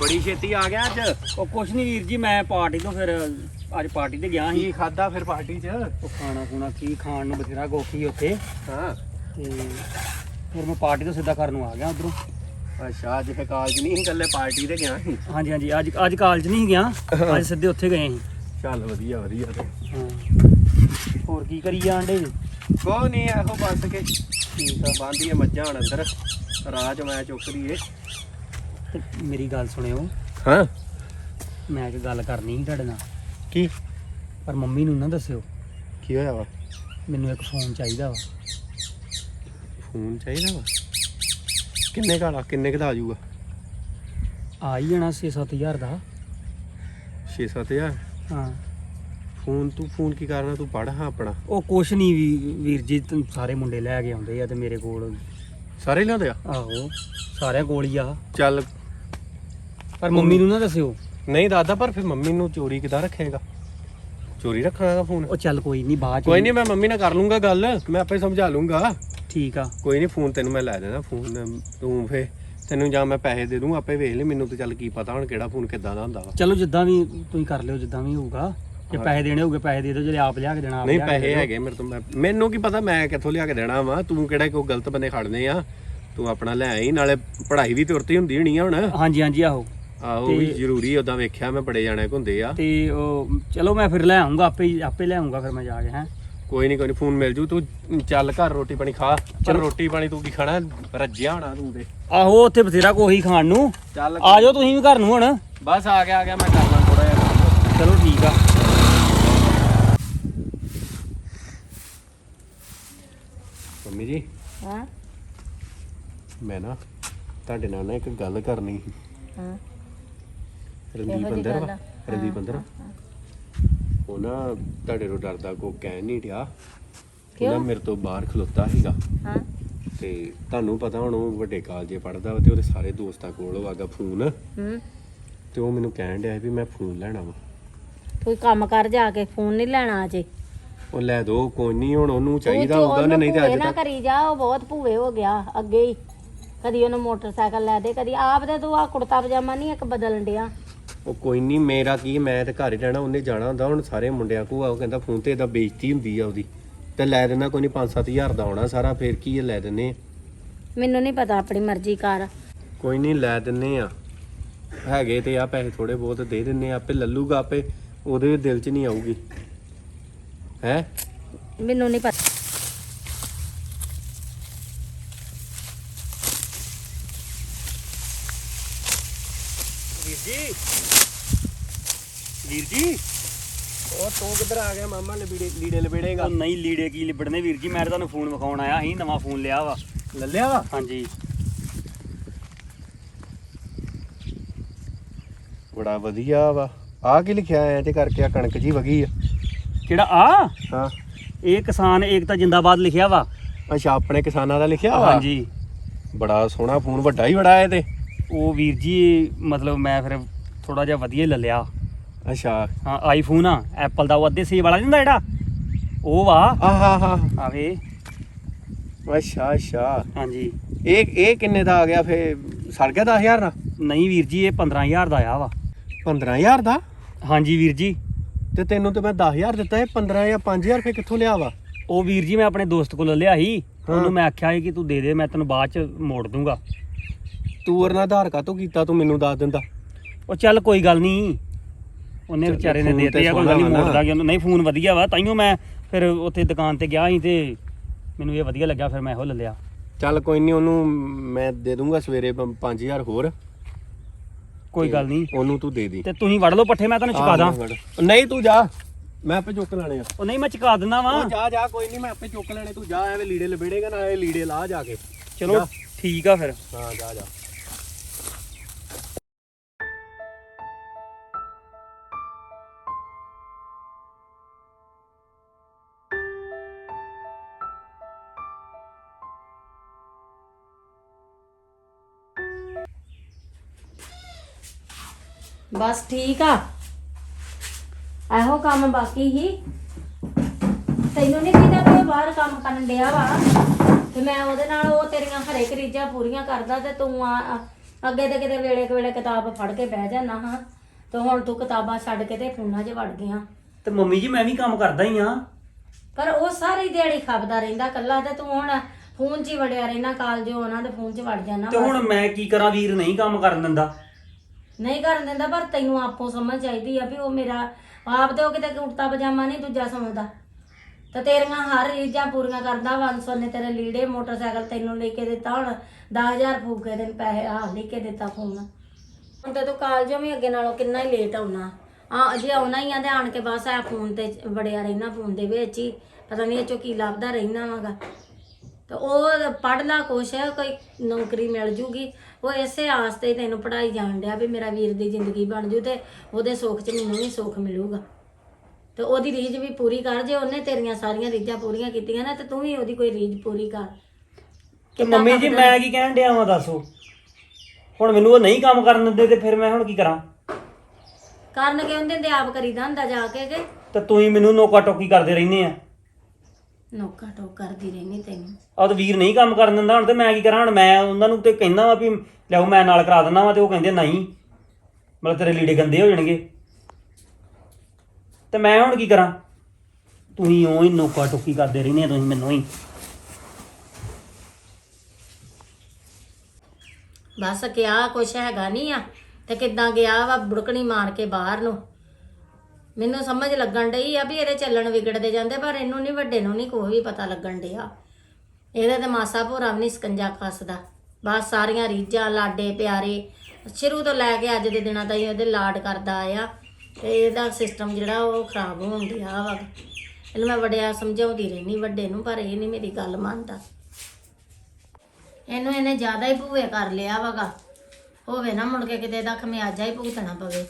ਬੜੀ ਛੇਤੀ ਆ ਗਿਆ ਅੱਜ। ਉਹ ਕੁਛ ਨਹੀਂ ਵੀਰ ਜੀ ਮੈਂ ਪਾਰਟੀ ਤੋਂ ਫਿਰ ਅੱਜ ਪਾਰਟੀ ਤੇ ਗਿਆ ਸੀ। ਕੀ ਖਾਦਾ ਫਿਰ ਪਾਰਟੀ 'ਚ? ਉਹ ਖਾਣਾ ਖੂਣਾ ਕੀ ਖਾਣ ਨੂੰ ਬਥੇਰਾ ਗੋਖੀ ਉੱਥੇ। ਹਾਂ। ਤੇ ਫਿਰ ਮੈਂ ਪਾਰਟੀ ਤੋਂ ਸਿੱਧਾ ਘਰ ਨੂੰ ਆ ਗਿਆ ਉਧਰੋਂ। ਅੱਛਾ ਅੱਜ ਫੇ ਕਾਲਜ ਨਹੀਂ ਸੀ ਇਕੱਲੇ ਪਾਰਟੀ ਤੇ ਗਿਆ ਸੀ? ਹਾਂਜੀ ਹਾਂਜੀ ਅੱਜ ਅੱਜ ਕਾਲਜ ਨਹੀਂ ਗਿਆ ਅੱਜ ਸਿੱਧੇ ਉੱਥੇ ਗਏ ਸੀ। ਚੱਲ ਵਧੀਆ ਵਧੀਆ ਤੇ। ਹਾਂ। ਹੋਰ ਕੀ ਕਰੀ ਜਾਂਦੇ ਕੋਈ ਨਹੀਂ ਇਹੋ ਬਸ ਕੇ। ਠੀਕ ਆ। ਬਾਂਧੀਏ ਮੱਝਾਂ ਹਣ ਅੰਦਰ। ਰਾਜ ਮੈਂ ਚੁੱਕ ਲਈਏ। ਤੇ ਮੇਰੀ ਗੱਲ ਸੁਣਿਓ। ਹਾਂ। ਮੈਂ ਇੱਕ ਗੱਲ ਕਰਨੀ ਸੀ ਤੁਹਾਡੇ ਨਾਲ। ਕੀ? ਪਰ ਮੰਮੀ ਨੂੰ ਨਾ ਦੱਸਿਓ। ਕੀ ਹੋਇਆ ਵਾ? ਮੈਨੂੰ ਇੱਕ ਫੋਨ ਚਾਹੀਦਾ ਵਾ। ਫੋਨ ਚਾਹੀਦਾ ਵਾ? ਕਿੰਨੇ ਕਾਲਾ ਕਿੰਨੇ ਕਦਾ ਆ ਜਾਊਗਾ? ਆ ਹੀ ਜਾਣਾ 6-7000 ਦਾ। 6-7000 ਹਾਂ। ਫੋਨ ਤੂੰ ਫੋਨ ਕੀ ਕਰਨਾ? ਤੂੰ ਪੜ ਹਾਂ ਆਪਣਾ। ਉਹ ਕੁਛ ਨਹੀਂ ਵੀ ਵੀਰ ਜੀ ਸਾਰੇ ਮੁੰਡੇ ਲੈ ਕੇ ਆਉਂਦੇ ਆ ਤੇ ਮੇਰੇ ਕੋਲ। ਸਾਰੇ ਲਿਆਉਂਦੇ ਆ? ਆਹੋ ਸਾਰਿਆਂ ਕੋਲ ਹੀ ਆ। ਚੱਲ ਪਰ ਮੰਮੀ ਨੂੰ ਨਾ ਦੱਸਿਓ। ਨਹੀਂ ਦਾਦਾ ਪਰ ਫਿਰ ਮੰਮੀ ਨੂੰ ਚੋਰੀ ਕਿਦਾਂ ਰੱਖੇਗਾ? ਚੋਰੀ ਰੱਖਣਾਗਾ ਫੋਨ। ਉਹ ਚੱਲ ਕੋਈ ਨਹੀਂ ਬਾਅਦ ਚ ਕੋਈ ਨਹੀਂ ਮੈਂ ਮੰਮੀ ਨਾਲ ਕਰ ਲੂੰਗਾ ਗੱਲ। ਮੈਂ ਆਪੇ ਸਮਝਾ ਲੂੰਗਾ। ਠੀਕ ਆ। ਕੋਈ ਨਹੀਂ ਫੋਨ ਤੈਨੂੰ ਮੈਂ ਲੈ ਦੇਣਾ ਫੋਨ ਤੂੰ ਫੇ ਤੈਨੂੰ ਜਾਂ ਮੈਂ ਪੈਸੇ ਦੇ ਦੂੰ ਆਪੇ ਵੇਖ ਲੈ ਮੈਨੂੰ ਤਾਂ ਚੱਲ ਕੀ ਪਤਾ ਹੁਣ ਕਿਹੜਾ ਫੋਨ ਕਿੱਦਾਂ ਦਾ ਹੁੰਦਾ ਵਾ। ਚਲੋ ਜਿੱਦਾਂ ਵੀ ਤੁਸੀਂ ਕਰ ਲਿਓ ਜਿੱਦਾਂ ਵੀ ਹੋਊਗਾ। ਜੇ। ਪੈਸੇ ਦੇਣੇ ਹੋਗੇ ਪੈਸੇ ਦੇ ਦਿਓ ਜੇ ਆਪ ਲਿਆ ਕੇ ਦੇਣਾ ਆਪ ਨਹੀਂ ਲਿਆ ਕੇ ਪੈਸੇ। ਹੈਗੇ ਮੇਰੇ ਤੋਂ ਮੈਂ ਮੈਨੂੰ ਕੀ ਪਤਾ ਮੈਂ ਕਿੱਥੋਂ ਲਿਆ ਕੇ ਦੇਣਾ ਵਾ ਤੂੰ ਕਿਹੜਾ ਕੋਈ ਗਲਤ ਬੰਦੇ ਖੜਨੇ ਆ। ਤੂੰ ਆਪਣਾ ਲੈ ਆਈ ਨਾਲੇ ਪੜ੍ਹਾਈ ਵੀ ਤੁਰਤੀ ਹੁੰਦੀ ਹੋਣੀ ਆ ਹੁਣ। ਹਾਂਜੀ ਹਾਂਜੀ ਆਹੋ। ਆਹੋ ਉਹ ਵੀ ਜ਼ਰੂਰੀ ਉਦਾਂ ਵੇਖਿਆ ਮੈਂ ਬੜੇ ਜਾਣੇ ਹੁੰਦੇ ਆ। ਤੇ ਉਹ ਚਲੋ ਮੈਂ ਫਿਰ ਲੈ ਆਉਂਗਾ ਆਪੇ ਹੀ- ਆਪੇ ਲੈ ਆਉਂਗਾ ਫਿਰ ਮੈਂ ਜਾ ਕੇ ਹੈ। ਕੋਈ ਨਹੀਂ ਕੋਈ ਨਹੀਂ ਫੋਨ ਮਿਲ ਜੂ ਤੂੰ ਚੱਲ ਘਰ ਰੋਟੀ ਪਾਣੀ ਖਾ। ਚੱਲ ਚਲੋ। ਰੋਟੀ ਪਾਣੀ ਤੂੰ ਕੀ ਖਾਣਾ? ਰੱਜਿਆ ਹੋਣਾ ਤੂੰ ਤੇ। ਆਹੋ ਉੱਥੇ ਬਥੇਰਾ ਕੋਈ ਖਾਣ ਨੂੰ। ਚੱਲ ਆ ਜਾਓ ਤੁਸੀਂ ਵੀ ਘਰ ਨੂੰ ਹੁਣ। ਬਸ ਆ ਗਿਆ ਆ ਗਿਆ ਮੈਂ ਕਰ ਲਾਂ ਥੋੜਾ ਜਿਹਾ ਕੰਮ। ਚਲੋ ਠੀਕ ਆ। ਮੰਮੀ ਜੀ। ਹਾਂ। ਮੈਂ ਨਾ ਤੁਹਾਡੇ ਨਾਲ ਨਾ ਇੱਕ ਗੱਲ ਕਰਨੀ ਸੀ। ਹਾਂ। ਰਣਦੀਪ ਅੰਦਰ ਵਾ? ਰਣਦੀਪ ਅੰਦਰ? ਉਹ ਨਾ ਤੁਹਾਡੇ ਤੋਂ ਡਰਦਾ ਕੋ ਕਹਿ ਨਹੀਂ ਰਿਹਾ ਕਿਉਂ? ਮੇਰੇ ਤੋਂ ਬਾਹਰ ਖਲੋਤਾ ਸੀਗਾ। ਹਾਂ। ਤੇ ਤੁਹਾਨੂੰ ਪਤਾ ਹੁਣ ਉਹ ਵੱਡੇ ਕਾਲਜੇ ਪੜਦਾ ਵਾ ਤੇ ਉਹਦੇ ਸਾਰੇ ਦੋਸਤਾਂ ਕੋਲ ਵਾਗਾ ਫੋਨ। ਹੂੰ। ਤੇ ਉਹ ਮੈਨੂੰ ਕਹਿਣ ਡਿਆ ਸੀ ਵੀ ਮੈਂ ਫੋਨ ਲੈਣਾ ਵਾ। ਕੋਈ ਕੰਮ ਕਰ ਜਾ ਕੇ ਫੋਨ ਨਹੀਂ ਲੈਣਾ ਅਜੇ। ਉਹ ਲੈ ਦੋ ਕੋਈ ਨਹੀਂ ਹੁਣ ਉਹਨੂੰ ਚਾਹੀਦਾ ਹੋਊਗਾ ਉਹਨੇ ਉਹਨੂੰ ਨਹੀਂ ਤੇ ਭੂਏ ਅੱਜ ਨਾ ਤੱਕ ਕਰੀ ਜਾ ਉਹ ਬਹੁਤ ਭੂਏ ਹੋ ਗਿਆ ਅੱਗੇ ਹੀ। ਕਦੀ ਉਹਨੂੰ ਮੋਟਰਸਾਈਕਲ ਲੈ ਦੇ ਕਦੀ ਆਪ ਤੇ ਤੂੰ ਆ ਕੁੜਤਾ ਪਜਾਮਾ ਨਹੀਂ ਇੱਕ ਬਦਲਣ ਡਿਆ। ਉਹ ਕੋਈ ਨਹੀਂ ਮੇਰਾ ਕੀ ਮੈਂ ਤੇ ਘਰ ਹੀ ਰਹਿਣਾ ਉਹਨੇ ਜਾਣਾ ਹੁੰਦਾ ਹੁਣ ਸਾਰੇ ਮੁੰਡਿਆਂ ਕੋ ਆ ਉਹ ਕਹਿੰਦਾ ਫੋਨ ਤੇ ਇਹਦਾ ਬੇਇੱਜ਼ਤੀ ਹੁੰਦੀ ਆ ਉਹਦੀ। ਤੇ ਲੈ ਦੇਣਾ ਕੋਈ ਨਹੀਂ 5-7000 ਦਾ ਆਉਣਾ ਸਾਰਾ ਫੇਰ ਕੀ ਇਹ ਲੈ ਦਿੰਨੇ ਆ। ਮੈਨੂੰ ਨਹੀਂ ਪਤਾ ਆਪਣੀ ਮਰਜ਼ੀ ਕਰ ਕੋਈ ਨਹੀਂ ਲੈ ਦਿੰਨੇ ਆ। ਹੈਗੇ ਤੇ ਆ ਪੈਸੇ ਥੋੜੇ ਬਹੁਤ ਦੇ ਦਿੰਨੇ ਆ ਆਪੇ ਲੱਲੂਗਾ ਆਪੇ ਉਹਦੇ ਦਿਲ 'ਚ ਨਹੀਂ ਆਊਗੀ। ਹੈ? ਮੈਨੂੰ ਨਹੀਂ ਪਤਾ ਵੀਰ ਜੀ ਵੀਰ ਜੀ। ਉਹ ਤੂੰ ਕਿੱਧਰ ਆ ਗਿਆ? ਮਾਮਾ ਲਬੀੜੇ ਲੀੜੇ ਲਬੇੜੇਗਾ। ਉਹ ਨਹੀਂ ਲੀੜੇ ਕੀ ਲਿਬੜਨੇ ਵੀਰ ਜੀ? ਮੈਂ ਤਾਂ ਤੁਹਾਨੂੰ ਫੋਨ ਵਿਖਾਉਣ ਆਇਆ ਸੀ ਨਵਾਂ ਫੋਨ ਲਿਆ ਵਾ। ਲੱਲਿਆ ਵਾ? ਹਾਂਜੀ। ਬੜਾ ਵਧੀਆ ਵਾ। ਆ ਕੀ ਲਿਖਿਆ ਐ ਤੇ ਕਰਕੇ ਆ ਕਣਕ ਜੀ ਵਗੀ ਆ। ਕਿਹੜਾ? ਆ ਹਾਂ। ਇਹ ਕਿਸਾਨ ਏਕਤਾ ਜਿੰਦਾਬਾਦ ਲਿਖਿਆ ਵਾ। ਅੱਛਾ ਆਪਣੇ ਕਿਸਾਨਾਂ ਦਾ ਲਿਖਿਆ ਵਾ? ਹਾਂਜੀ। ਬੜਾ ਸੋਹਣਾ ਫੋਨ ਵੱਡਾ ਹੀ ਬੜਾ ਐ ਤੇ। ਉਹ ਵੀਰ ਜੀ ਮਤਲਬ ਮੈਂ ਫਿਰ ਥੋੜਾ ਜਿਹਾ ਵਧੀਆ ਹੀ ਲੈ ਲਿਆ ਅੱਛਾ। ਹਾਂ ਆਈਫੋਨ ਆ ਐਪਲ ਦਾ ਉਹ ਅੱਧੇ ਸੇਬ ਵਾਲਾ ਨੀ ਹੁੰਦਾ ਜਿਹੜਾ? ਉਹ ਵਾ ਆਹਾ ਹਾ ਆਵੇ ਅੱਛਾ ਅੱਛਾ। ਹਾਂਜੀ। ਇਹ ਇਹ ਕਿੰਨੇ ਦਾ ਆ ਗਿਆ ਫੇ? ਸੜ ਗਿਆ 10000 ਦਾ? ਨਹੀਂ ਵੀਰ ਜੀ ਇਹ 15000 ਦਾ ਆ ਵਾ। 15000 ਦਾ? ਹਾਂਜੀ ਵੀਰ ਜੀ। ਤੇ ਤੈਨੂੰ ਤੇ ਮੈਂ 10000 ਦਿੱਤਾ ਇਹ 15 ਜਾਂ 5000 ਫੇ ਕਿੱਥੋਂ ਲਿਆ ਵਾ? ਉਹ ਵੀਰ ਜੀ ਮੈਂ ਆਪਣੇ ਦੋਸਤ ਕੋਲੋਂ ਲਿਆ ਸੀ। ਉਹਨੂੰ ਮੈਂ ਆਖਿਆ ਸੀ ਕਿ ਤੂੰ ਦੇ ਦੇ ਮੈਂ ਤੈਨੂੰ ਬਾਅਦ ਚ ਮੋੜ ਦੂੰਗਾ। ਤੂੰ ਵਰਨਾ ਆਧਾਰ ਕਾਤੋਂ ਕੀਤਾ? ਤੂੰ ਮੈਨੂੰ ਦੱਸ ਦਿੰਦਾ। ਉਹ ਚੱਲ ਕੋਈ ਗੱਲ ਨਹੀਂ ਉਹਨੇ ਵਿਚਾਰੇ ਨੇ ਦੇਤੇ ਆ ਕੋਈ ਗੱਲ ਨਹੀਂ। ਮੋੜਦਾ ਕਿ ਉਹਨੂੰ। ਨਹੀਂ ਫੋਨ ਵਧੀਆ ਵਾ ਤਾਈਓ ਮੈਂ ਫਿਰ ਉੱਥੇ ਦੁਕਾਨ ਤੇ ਗਿਆ ਸੀ ਤੇ ਮੈਨੂੰ ਇਹ ਵਧੀਆ ਲੱਗਾ ਫਿਰ ਮੈਂ ਇਹੋ ਲੈ ਲਿਆ। ਚੱਲ ਕੋਈ ਨਹੀਂ ਉਹਨੂੰ ਮੈਂ ਦੇ ਦੂੰਗਾ ਸਵੇਰੇ 5000 ਹੋਰ। ਕੋਈ ਗੱਲ ਨਹੀਂ ਉਹਨੂੰ ਤੂੰ ਦੇ ਦੀ। ਤੇ ਤੁਸੀਂ ਵੜ ਲਓ ਪੱਠੇ ਮੈਂ ਤੁਹਾਨੂੰ ਚੁਕਾ ਦਾਂ। ਨਹੀਂ ਤੂੰ ਜਾ। ਮੈਂ ਆਪੇ ਚੁੱਕ ਲੈਣੇ ਆ। ਉਹ ਨਹੀਂ ਮੈਂ ਚੁਕਾ ਦਿੰਦਾ ਵਾਂ। ਜਾ ਜਾ ਕੋਈ ਨਹੀਂ ਮੈਂ ਆਪੇ ਚੁੱਕ ਲੈਣੇ। ਤੂੰ ਜਾ ਐਵੇਂ ਲੀੜੇ ਲਬੇੜੇਗਾ ਨਾ ਇਹ ਲੀੜੇ ਲਾ ਜਾ ਕੇ। ਚਲੋ। ਠੀਕ ਆ ਫਿਰ। ਹਾਂ ਜਾ ਜਾ। ਬਸ ਠੀਕ ਆ। ਇਹੋ ਕੰਮ ਬਾਕੀ ਹੀ। ਤੈਨੂੰ ਨਹੀਂ ਕਿਹਾ ਉਹ ਬਾਹਰ ਕੰਮ ਕਰਨ ਡਿਆ ਵਾ? ਤੇ ਮੈਂ ਉਹਦੇ ਨਾਲ ਉਹ ਤੇਰੀਆਂ ਹਰੇ ਕਰੀਜਾਂ ਪੂਰੀਆਂ ਕਰਦਾ ਤੇ ਤੂੰ ਆ ਅੱਗੇ ਤੇ ਕਿਤੇ ਵੇਲੇ ਵੇਲੇ ਕਿਤਾਬ ਫੜ ਕੇ ਬਹਿ ਜਾਣਾ ਹਾਂ। ਤੇ ਹੁਣ ਤੂੰ ਕਿਤਾਬਾਂ ਛੱਡ ਕੇ ਤੇ ਫੋਨਾਂ 'ਚ ਵੜ ਗਿਆ। ਤੇ ਮੰਮੀ ਜੀ ਮੈਂ ਵੀ ਕੰਮ ਕਰਦਾ ਹੀ ਆ ਪਰ ਉਹ ਸਾਰੀ ਦਿਹਾੜੀ ਖਪਦਾ ਰਹਿੰਦਾ ਕੱਲਾ ਤੇ ਤੂੰ ਹੁਣ ਫੋਨ 'ਚ ਹੀ ਵੜਿਆ ਰਹਿਣਾ ਕਾਲਜੋ ਉਹਨਾਂ ਦੇ ਫੋਨ 'ਚ ਵੜ ਜਾਣਾ ਤੇ ਹੁਣ ਮੈਂ ਕੀ ਕਰਾਂ ਵੀਰ ਨਹੀਂ ਕੰਮ ਕਰਨ ਦਿੰਦਾ। ਨਹੀਂ ਕਰਨ ਦਿੰਦਾ, ਪਰ ਤੈਨੂੰ ਆਪੋ ਸਮਝ ਚਾਹੀਦੀ ਆ ਵੀ ਉਹ ਮੇਰਾ ਆਪ ਤੇ ਉਹ ਕਿਤੇ ਕੁੜਤਾ ਪਜਾਮਾ ਨਹੀਂ ਦੂਜਾ ਸਮਝਦਾ ਤੇ ਤੇਰੀਆਂ ਹਰ ਰੀਝਾਂ ਪੂਰੀਆਂ ਕਰਦਾ ਵੰਸੋ ਨੇ ਤੇਰੇ ਲੀੜੇ, ਮੋਟਰਸਾਈਕਲ ਤੈਨੂੰ ਲੈ ਕੇ ਦਿੱਤਾ ਹੁਣ 10000 ਫੂਕ ਕੇ ਤੈਨੂੰ ਪੈਸੇ ਆ ਲੈ ਕੇ ਦਿੱਤਾ ਫੋਨ ਹੁਣ ਤੇ ਤੂੰ ਕਾਲਜੋਂ ਵੀ ਅੱਗੇ ਨਾਲੋਂ ਕਿੰਨਾ ਹੀ ਲੇਟ ਆਉਣਾ। ਆ ਅਜੇ ਆਉਣਾ ਹੀ ਆ ਤੇ ਆਣ ਕੇ ਬਸ ਆ ਫੋਨ ਤੇ ਵੜਿਆ ਰਹਿਣਾ ਫੋਨ ਦੇ ਵਿੱਚ ਹੀ। ਪਤਾ ਨਹੀਂ ਇਹ ਚੋਂ ਕੀ ਲੱਭਦਾ ਰਹਿਣਾ ਵਾਗਾ। ਉਹ ਪੜ੍ਹ ਲਾ ਕੁਛ ਕੋਈ ਨੌਕਰੀ ਮਿਲ ਜੂਗੀ। ਉਹ ਇਸੇ ਆਸ ਤੇ ਤੈਨੂੰ ਪੜਾਈ ਜਾਣ ਡਿਆ ਵੀ ਮੇਰਾ ਵੀਰ ਦੀ ਜ਼ਿੰਦਗੀ ਬਣ ਜੂ ਤੇ ਉਹਦੇ ਸੁੱਖ 'ਚ ਮੈਨੂੰ ਵੀ ਸੁੱਖ ਮਿਲੂਗਾ। ਤੇ ਉਹਦੀ ਰੀਝ ਵੀ ਪੂਰੀ ਕਰ ਜੇ ਉਹਨੇ ਤੇਰੀਆਂ ਸਾਰੀਆਂ ਰੀਝਾਂ ਪੂਰੀਆਂ ਕੀਤੀਆਂ ਨਾ ਤੇ ਤੂੰ ਵੀ ਉਹਦੀ ਕੋਈ ਰੀਝ ਪੂਰੀ ਕਰ। ਤੇ ਮੰਮੀ ਜੀ ਮੈਂ ਕੀ ਕਹਿਣ ਡਿਆ ਵਾਂ ਦੱਸੋ? ਹੁਣ ਮੈਨੂੰ ਉਹ ਨਹੀਂ ਕੰਮ ਕਰਨ ਦਿੰਦੇ ਤੇ ਫਿਰ ਮੈਂ ਹੁਣ ਕੀ ਕਰਾਂ? ਕਰਨ ਕੇ ਉਹਦੇ ਤੇ ਆਪ ਕਰੀਦਾ ਹੁੰਦਾ ਜਾ ਕੇ ਕਿ। ਤੇ ਤੁਸੀਂ ਮੈਨੂੰ ਨੋਕਾ ਟੋਕੀ ਕਰਦੇ ਰਹਿੰਦੇ ਆ। ਨੋਕਾ ਟੋਕ ਕਰਦੀ ਰਹਿਣੀ ਤੈਨੂੰ। ਆਹ ਤੇ ਵੀਰ ਨਹੀਂ ਕੰਮ ਕਰਨ ਦਿੰਦਾ ਹੁਣ ਤੇ ਮੈਂ ਕੀ ਕਰਾਂ ਹੁਣ ਮੈਂ ਉਹਨਾਂ ਨੂੰ ਤੇ ਕਹਿੰਦਾ ਵਾ ਵੀ ਲਿਆਓ ਮੈਂ ਨਾਲ ਕਰਾ ਦਿੰਦਾ ਵਾ ਤੇ ਉਹ ਕਹਿੰਦੇ ਨਹੀਂ। ਮਤਲਬ ਤੇਰੇ ਲੀੜੇ ਗੰਦੇ ਹੋ ਜਾਣਗੇ। ਤੇ ਮੈਂ ਹੁਣ ਕੀ ਕਰਾਂ? ਤੁਸੀਂ ਉਹ ਹੀ ਨੋਕਾ ਟੋਕੀ ਕਰਦੇ ਰਹਿੰਦੇ ਆ ਤੁਸੀਂ ਮੈਨੂੰ ਹੀ। ਬਸ ਕਿਹਾ ਕੁਛ ਹੈਗਾ ਨਹੀਂ ਆ ਤੇ ਕਿੱਦਾਂ ਗਿਆ ਵਾ ਬੁੜਕਣੀ ਮਾਰ ਕੇ ਬਾਹਰ ਨੂੰ। ਮੈਨੂੰ ਸਮਝ ਲੱਗਣ ਡਈ ਆ ਵੀ ਇਹਦੇ ਚੱਲਣ ਵਿਗੜਦੇ ਜਾਂਦੇ, ਪਰ ਇਹਨੂੰ ਨਹੀਂ ਵੱਡੇ ਨੂੰ ਨਹੀਂ ਕੋਈ ਵੀ ਪਤਾ ਲੱਗਣ ਡਿਆ। ਇਹਦਾ ਤੇ ਮਾਸਾ ਭੋਰਾ ਵੀ ਨਹੀਂ ਸਕੰਜਾ ਕੱਸਦਾ ਬਸ ਸਾਰੀਆਂ ਰੀਝਾਂ, ਲਾਡੇ ਪਿਆਰੇ। ਸ਼ੁਰੂ ਤੋਂ ਲੈ ਕੇ ਅੱਜ ਦੇ ਦਿਨਾਂ ਤਾਈਂ ਉਹਦੇ ਲਾਡ ਕਰਦਾ ਆਇਆ। ਤੇ ਇਹਦਾ ਸਿਸਟਮ ਜਿਹੜਾ ਉਹ ਖਰਾਬ ਹੋਣ ਡਿਆ ਵਾ। ਇਹਨੂੰ ਮੈਂ ਵੜਿਆ ਸਮਝਾਉਂਦੀ ਰਹਿਣੀ ਵੱਡੇ ਨੂੰ, ਪਰ ਇਹ ਨਹੀਂ ਮੇਰੀ ਗੱਲ ਮੰਨਦਾ। ਇਹਨੂੰ ਇਹਨੇ ਜ਼ਿਆਦਾ ਹੀ ਭੂਏ ਕਰ ਲਿਆ ਵਗਾ। ਹੋਵੇ ਨਾ ਮੁੜ ਕੇ ਕਿਤੇ ਦਾ ਖਮਿਆਜਾ ਹੀ ਭੁਗਤਣਾ ਪਵੇ।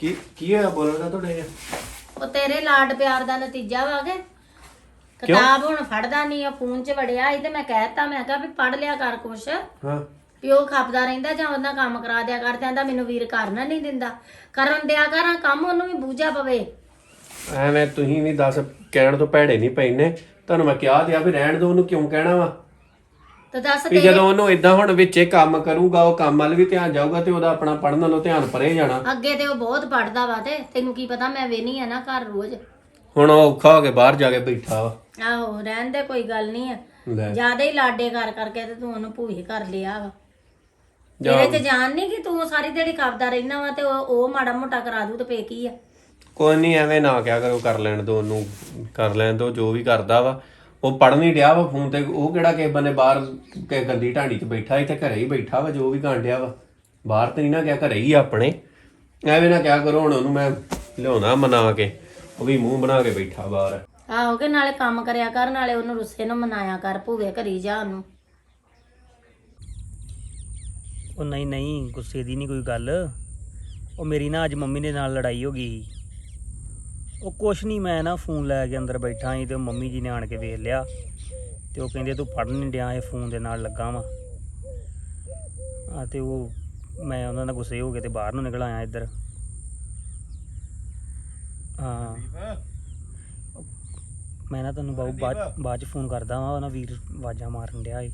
ਕੀ ਕੀ ਹੋਇਆ ਬੋਲਣਾ ਤੁਹਾਡੇ ਉਹ ਤੇਰੇ ਲਾਡ ਪਿਆਰ ਦਾ ਨਤੀਜਾ ਵਾਗੇ ਕਿਤਾਬ ਹੁਣ ਫੜਦਾ ਨਹੀਂ ਆ ਫੋਨ 'ਚ ਵੜਿਆ ਸੀ ਤੇ ਮੈਂ ਕਹਿਤਾ ਮੈਂ ਕਿਹਾ ਵੀ ਪੜ ਲਿਆ ਕਰ ਕੁਛ। ਹਾਂ। ਵੀ ਉਹ ਖਾਪਦਾ ਰਹਿੰਦਾ ਜਾਂ ਉਹਦਾ ਕੰਮ ਕਰਾ ਦਿਆ ਕਰ ਕਹਿੰਦਾ ਮੈਨੂੰ ਵੀਰ ਕਰਨਾ ਨਹੀਂ ਦਿੰਦਾ। ਕਰਨ ਦਿਆ ਕਰਾਂ ਕੰਮ ਉਹਨੂੰ ਵੀ ਬੂਝਾ ਪਵੇ। ਐਵੇਂ ਤੁਸੀਂ ਵੀ ਦੱਸ ਕਹਿਣ ਤੋਂ ਭੈੜੇ ਨਹੀਂ ਪੈਨੇ ਤੁਹਾਨੂੰ ਮੈਂ ਕਿਹਾ ਦਿਆ ਵੀ ਰਹਿਣ ਦੋ ਉਹਨੂੰ ਕਿਉਂ ਕਹਿਣਾ ਵਾ? ਤੇ ਦੱਸ ਵੀ ਜਦੋਂ ਉਹਨੂੰ ਇਦਾਂ ਹੁਣ ਵਿੱਚੇ ਕੰਮ ਕਰੂਗਾ ਉਹ ਕੰਮ ਵੱਲ ਵੀ ਧਿਆਨ ਜਾਊਗਾ ਤੇ ਉਹਦਾ ਆਪਣਾ ਪੜਨ ਨਾਲੋਂ ਧਿਆਨ ਪਰੇ ਜਾਣਾ। ਅੱਗੇ ਤੇ ਉਹ ਬਹੁਤ ਪੜਦਾ ਵਾ ਤੇ ਤੈਨੂੰ ਕੀ ਪਤਾ ਮੈਂ ਵੇਨੀ ਆ ਨਾ ਘਰ ਰੋਜ਼। ਹੁਣ ਉਹ ਔਖਾ ਹੋ ਕੇ ਬਾਹਰ ਜਾ ਕੇ ਬੈਠਾ ਵਾ। ਆਹੋ ਰਹਿਣ ਦੇ ਕੋਈ ਗੱਲ ਨਹੀਂ ਆ। ਲੈ। ਜ਼ਿਆਦਾ ਹੀ ਲਾਡੇ ਕਰ ਕਰਕੇ ਤੇ ਤੂੰ ਉਹਨੂੰ ਭੂਹੀ ਕਰ ਲਿਆ ਵਾ। ਜਾ ਤੇਰੇ ਚ ਜਾਣ ਨਹੀਂ ਕਿ ਤੂੰ ਸਾਰੀ ਦਿਹਾੜੀ ਖਾਪਦਾ ਰਹਿਣਾ ਵਾ ਤੇ ਉਹ ਉਹ ਮਾੜਾ ਮੋਟਾ ਕਰਾ ਦੂ ਤੇ ਪੇ ਕੀ ਆ? ਕੋਈ ਨਹੀਂ ਐਵੇਂ ਨਾ ਕਿਹਾ ਕਰੋ ਕਰ ਲੈਣ ਦੋ ਉਹਨੂੰ ਕਰ ਲੈਣ ਦੋ ਜੋ ਵੀ ਕਰਦਾ ਵਾ। ਉਹ ਪੜ ਨਹੀਂ ਡਿਆ ਵਾ ਫੋਨ ਤੇ ਉਹ ਕਿਹੜਾ ਕਿਸੇ ਬੰਨੇ ਬਾਹਰ ਕੇ ਗੰਦੀ ਢਾਣੀ 'ਚ ਬੈਠਾ ਇੱਥੇ ਘਰੇ ਹੀ ਬੈਠਾ ਵਾ ਜੋ ਵੀ ਕਰਨ ਡਿਆ ਵਾ। ਬਾਹਰ ਤੇ ਨਹੀਂ ਨਾ ਗਿਆ ਘਰੇ ਹੀ ਆ ਆਪਣੇ। ਐਵੇਂ ਨਾ ਕਿਹਾ ਕਰੋ ਹੁਣ ਉਹਨੂੰ ਮੈਂ ਲਿਆਉਣਾ ਮਨਾ ਕੇ ਉਹ ਵੀ ਮੂੰਹ ਬਣਾ ਕੇ ਬੈਠਾ ਬਾਹਰ। ਆਹੋ ਕਿ ਨਾਲੇ ਕੰਮ ਕਰਿਆ ਕਰ ਨਾਲੇ ਉਹਨੂੰ ਰੁੱਸੇ ਨੂੰ ਮਨਾਇਆ ਕਰ ਭੂਵੇ ਘਰੀ ਜਾ ਉਹਨੂੰ। ਉਹ ਨਹੀਂ ਨਹੀਂ ਗੁੱਸੇ ਦੀ ਨਹੀਂ ਕੋਈ ਗੱਲ। ਉਹ ਮੇਰੀ ਨਾ ਅੱਜ ਮੰਮੀ ਦੇ ਨਾਲ ਲੜਾਈ ਹੋ ਗਈ ਸੀ। ਉਹ ਕੁਛ ਨਹੀਂ ਮੈਂ ਨਾ ਫੋਨ ਲੈ ਕੇ ਅੰਦਰ ਬੈਠਾ ਸੀ ਤੇ ਉਹ ਮੰਮੀ ਜੀ ਨੇ ਆਣ ਕੇ ਵੇਖ ਲਿਆ ਤੇ ਉਹ ਕਹਿੰਦੇ ਤੂੰ ਪੜ੍ਹ ਨਹੀਂ ਡਿਆ ਇਹ ਫੋਨ ਦੇ ਨਾਲ ਲੱਗਾ ਵਾਂ। ਆ ਤੇ ਉਹ ਮੈਂ ਉਹਨਾਂ ਨਾਲ ਗੁੱਸੇ ਹੋ ਕੇ ਤੇ ਬਾਹਰ ਨੂੰ ਨਿਕਲ ਆਇਆ ਇੱਧਰ। ਹਾਂ। ਮੈਂ ਨਾ ਤੁਹਾਨੂੰ ਬਾਅਦ ਬਾਅਦ- ਬਾਅਦ ਚ ਫੋਨ ਕਰਦਾ ਵਾਂ ਉਹਨਾਂ ਵੀਰ ਆਵਾਜ਼ਾਂ ਮਾਰਨ ਡਿਆ ਏ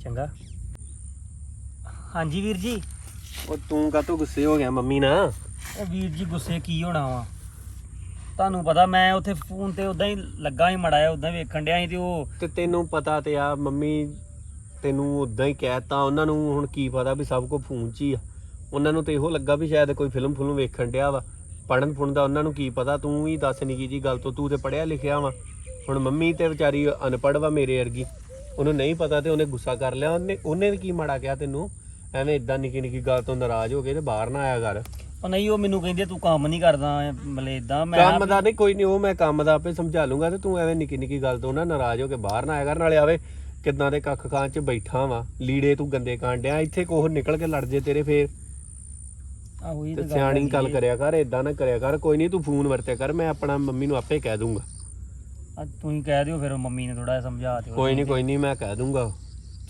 ਚੰਗਾ। ਹਾਂਜੀ ਵੀਰ ਜੀ। ਉਹ ਤੂੰ ਕਾਹਤੋਂ ਗੁੱਸੇ ਹੋ ਗਿਆ ਮੰਮੀ ਨਾਲ? ਉਹ ਵੀਰ ਜੀ ਗੁੱਸੇ ਕੀ ਹੋਣਾ ਵਾ? ਤੁਹਾਨੂੰ ਪਤਾ, ਮੈਂ ਉੱਥੇ ਫੋਨ ਤੇ ਉਦਾਂ ਹੀ ਲੱਗਾ ਹੀ ਮੜਾਇਆ ਉਦਾਂ ਵੇਖਣ ਡਿਆ ਸੀ ਤੇ ਉਹ ਤੇ ਤੈਨੂੰ ਪਤਾ ਤੇ ਆ, ਮੰਮੀ ਤੈਨੂੰ ਉਦਾਂ ਹੀ ਕਹਿਤਾ, ਉਹਨਾਂ ਨੂੰ ਹੁਣ ਕੀ ਪਤਾ ਵੀ ਸਭ ਕੁਝ ਫੋਨ 'ਚ ਹੀ ਆ। ਉਹਨਾਂ ਨੂੰ ਤੇ ਇਹੋ ਲੱਗਾ ਵੀ ਸ਼ਾਇਦ ਕੋਈ ਫਿਲਮ ਫੁਲਮ ਵੇਖਣ ਡਿਆ ਵਾ। ਪੜਨ ਫੁਣ ਦਾ ਉਹਨਾਂ ਨੂੰ ਕੀ ਪਤਾ, ਤੂੰ ਵੀ ਦੱਸ ਨਿੱਕੀ ਜੀ ਗੱਲ ਤੋਂ, ਤੂੰ ਤੇ ਪੜਿਆ ਲਿਖਿਆ ਵਾ। ਹੁਣ ਮੰਮੀ ਤੇ ਵਿਚਾਰੀ ਅਨਪੜ੍ਹ ਵਾ ਮੇਰੇ ਵਰਗੀ, ਉਹਨੂੰ ਨਹੀਂ ਪਤਾ ਤੇ ਉਹਨੇ ਗੁੱਸਾ ਕਰ ਲਿਆ। ਉਹਨੇ ਉਹਨੇ ਵੀ ਕੀ ਮਾੜਾ ਕਿਹਾ ਤੈਨੂੰ? ਐਵੇਂ ਇਦਾਂ ਨਿੱਕੀ ਨਿੱਕੀ ਗੱਲ ਤੋਂ ਨਾਰਾਜ਼ ਹੋ ਕੇ ਤੇ ਬਾਹਰ ਨਾ ਆਇਆ ਕਰ। ਉਹ ਨਹੀਂ ਉਹ ਮੈਨੂੰ ਕਹਿੰਦੇ ਤੂੰ ਕੰਮ ਨਹੀਂ ਕਰਦਾ ਮਤਲਬ ਇਦਾਂ ਮੈਂ ਕੰਮ ਦਾ ਨਹੀਂ ਕੋਈ ਨਹੀਂ ਉਹ ਮੈਂ ਕੰਮ ਦਾ ਆਪੇ ਸਮਝਾ ਲੂੰਗਾ ਤੇ ਤੂੰ ਐਵੇਂ ਨਿੱਕੀ ਨਿੱਕੀ ਗੱਲ ਤੋਂ ਨਾ ਨਾਰਾਜ਼ ਹੋ ਕੇ ਬਾਹਰ ਨਾ ਆਇਆ ਕਰ ਨਾਲੇ ਆਵੇ ਕਿੱਦਾਂ ਦੇ ਕੱਖ ਖਾਂ ਚ ਬੈਠਾ ਵਾ ਲੀੜੇ ਤੂੰ ਗੰਦੇ ਕਾਂਡਿਆ ਇੱਥੇ ਕੋਹ ਨਿਕਲ ਕੇ ਲੜ ਜੇ ਤੇਰੇ ਫੇਰ। ਆਹੋ ਇਹ ਤੇ ਸਿਆਣੀ ਗੱਲ। ਕਰਿਆ ਕਰ ਏਦਾਂ ਨਾ ਕਰਿਆ ਕਰ ਕੋਈ ਨਹੀਂ ਤੂੰ ਫੋਨ ਵਰਤਿਆ ਕਰ ਮੈਂ ਆਪਣਾ ਮੰਮੀ ਨੂੰ ਆਪੇ ਕਹਿ ਦੂੰਗਾ। ਆ ਤੁਸੀਂ ਕਹਿ ਦਿਓ ਫਿਰ ਮੰਮੀ ਨੇ ਥੋੜਾ ਸਮਝਾ ਦਿਓ। ਕੋਈ ਨਹੀਂ ਕੋਈ ਨਹੀਂ ਮੈਂ ਕਹਿ ਦੂੰਗਾ।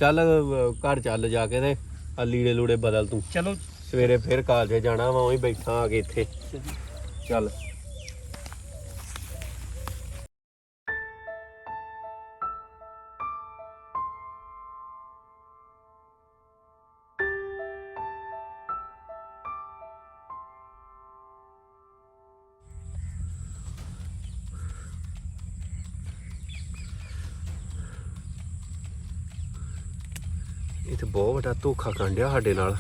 ਚੱਲ ਅਹ, ਘਰ ਚੱਲ ਜਾ ਕੇ ਤੇ ਆ ਲੀੜੇ ਲੂੜੇ ਬਦਲ ਤੂੰ। ਚਲੋ ਸਵੇਰੇ ਫਿਰ ਕਾਲਜ ਜਾਣਾ ਵਾ ਉਹੀ ਬੈਠਾ ਆ ਕੇ ਇੱਥੇ। ਚੱਲ। ਇਹ ਤੇ ਬਹੁਤ ਵੱਡਾ ਧੋਖਾ ਕਰਨ ਡਿਆ ਸਾਡੇ ਨਾਲ।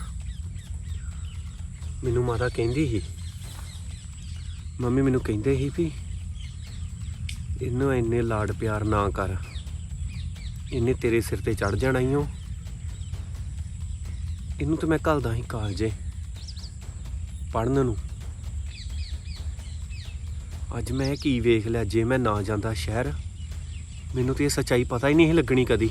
ਮੈਨੂੰ ਮਾਤਾ ਕਹਿੰਦੀ ਸੀ। ਮੰਮੀ ਮੈਨੂੰ ਕਹਿੰਦੇ ਸੀ ਵੀ ਇਹਨੂੰ ਇੰਨੇ ਲਾਡ ਪਿਆਰ ਨਾ ਕਰ। ਇਹਨੇ ਤੇਰੇ ਸਿਰ ਤੇ ਚੜ ਜਾਣਾ ਈ ਓ। ਇਹਨੂੰ ਤਾਂ ਮੈਂ ਘੱਲਦਾ ਸੀ ਕਾਲਜੇ ਪੜਨ ਨੂੰ। ਅੱਜ ਮੈਂ ਕੀ ਵੇਖ ਲਿਆ, ਜੇ ਮੈਂ ਨਾ ਜਾਂਦਾ ਸ਼ਹਿਰ, ਮੈਨੂੰ ਤੇ ਇਹ ਸੱਚਾਈ ਪਤਾ ਹੀ ਨਹੀਂ ਸੀ ਲੱਗਣੀ ਕਦੀ।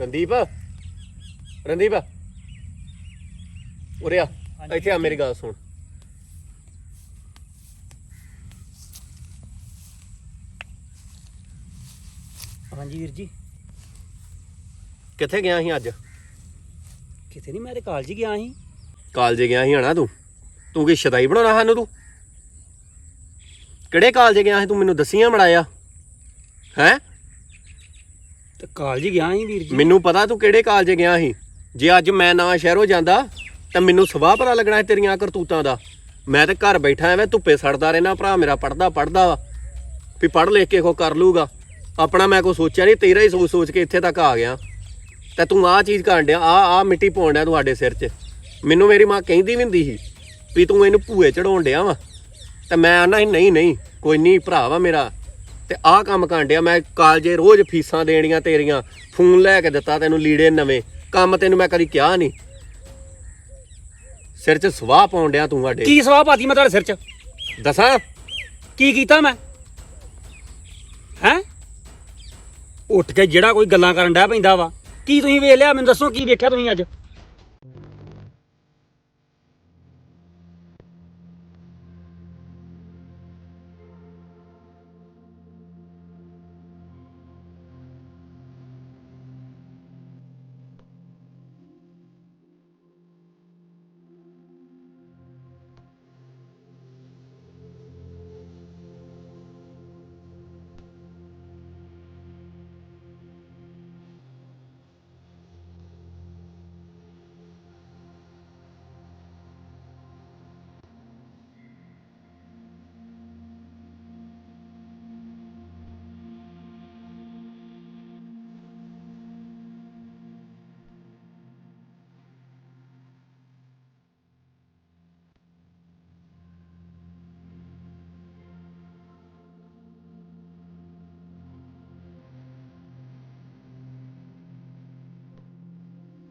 ਰਣਦੀਪ ਰਣਦੀਪ। ਉਰੇ ਆ। ਇੱਥੇ ਆ ਮੇਰੀ ਗੱਲ ਸੁਣ। ਹਾਂਜੀ ਵੀਰ ਜੀ। ਕਿੱਥੇ ਗਿਆ ਸੀ ਅੱਜ? ਕਿਤੇ ਨਹੀਂ ਮੈਂ ਤੇ ਕਾਲਜ ਹੀ ਗਿਆ ਸੀ। ਕਾਲਜੇ ਗਿਆ ਸੀ ਹਣਾ ਤੂੰ? ਤੂੰ ਕੀ ਸ਼ਦਾਈ ਬਣਾਉਣਾ ਸਾਨੂੰ ਤੂੰ? ਕਿਹੜੇ ਕਾਲਜੇ ਗਿਆ ਸੀ ਤੂੰ ਮੈਨੂੰ ਦੱਸੀਆਂ ਮੜਾਇਆ? ਹੈ? ਤੇ ਕਾਲਜ ਗਿਆ ਸੀ ਵੀਰ ਜੀ? ਮੈਨੂੰ ਪਤਾ ਤੂੰ ਕਿਹੜੇ ਕਾਲਜ ਗਿਆ ਸੀ। ਜੇ ਅੱਜ ਮੈਂ ਨਵਾਂ ਸ਼ਹਿਰੋਂ ਜਾਂਦਾ, ਤਾਂ ਮੈਨੂੰ ਸਵਾਹ ਪਤਾ ਲੱਗਣਾ ਸੀ ਤੇਰੀਆਂ ਕਰਤੂਤਾਂ ਦਾ। ਮੈਂ ਤੇ ਘਰ ਬੈਠਾ ਐਵੇਂ ਧੁੱਪੇ ਸੜਦਾ ਰਹਿਣਾ ਭਰਾ ਮੇਰਾ ਪੜਦਾ ਪੜਦਾ ਵਾ। ਵੀ ਪੜ ਲਿਖ ਕੇ ਕੋ ਕਰ ਲੂਗਾ ਆਪਣਾ ਮੈਂ ਕੋ ਸੋਚਿਆ ਨਹੀਂ, ਤੇਰਾ ਹੀ ਸੋਚ ਸੋਚ ਕੇ ਇੱਥੇ ਤੱਕ ਆ ਗਿਆ। ਤੇ ਤੂੰ ਆਹ ਚੀਜ਼ ਕਰਨ ਡਿਆ ਆ ਆ ਮਿੱਟੀ ਪਾਉਣ ਡਿਆ ਤੁਹਾਡੇ ਸਿਰ 'ਚ। ਮੈਨੂੰ ਮੇਰੀ ਮਾਂ ਕਹਿੰਦੀ ਵੀ ਹੁੰਦੀ ਸੀ ਵੀ ਤੂੰ ਇਹਨੂੰ ਭੂਏ ਚੜਾਉਣ ਡਿਆ ਵਾ। ਤੇ ਮੈਂ ਆਨਾ ਨਹੀਂ ਨਹੀਂ, ਕੋਈ ਨਹੀਂ, ਭਰਾ ਵਾ ਮੇਰਾ। ਤੇ ਆਹ ਕੰਮ ਕਰਨ ਡਿਆ ਮੈਂ ਕਾਲਜੇ ਰੋਜ਼ ਫੀਸਾਂ ਦੇਣੀਆਂ ਤੇਰੀਆਂ ਫੋਨ ਲੈ ਕੇ ਦਿੱਤਾ ਤੈਨੂੰ ਲੀੜੇ ਨਵੇਂ ਕੰਮ ਤੈਨੂੰ ਮੈਂ ਕਦੀ ਕਿਹਾ ਨਹੀਂ। ਸਿਰ 'ਚ ਸਵਾਹ ਪਾਉਣ ਡਿਆ ਤੂੰ ਸਾਡੇ। ਕੀ ਸਵਾਹ ਪਾਤੀ ਮੈਂ ਤੁਹਾਡੇ ਸਿਰ 'ਚ? ਦੱਸਾਂ? ਕੀ ਕੀਤਾ ਮੈਂ? ਹੈ? ਉੱਠ ਕੇ ਜਿਹੜਾ ਕੋਈ ਗੱਲਾਂ ਕਰਨ ਡਿਆ ਪੈਂਦਾ ਵਾ ਕੀ ਤੁਸੀਂ ਵੇਖ ਲਿਆ? ਮੈਨੂੰ ਦੱਸੋ ਕੀ ਵੇਖਿਆ ਤੁਸੀਂ ਅੱਜ?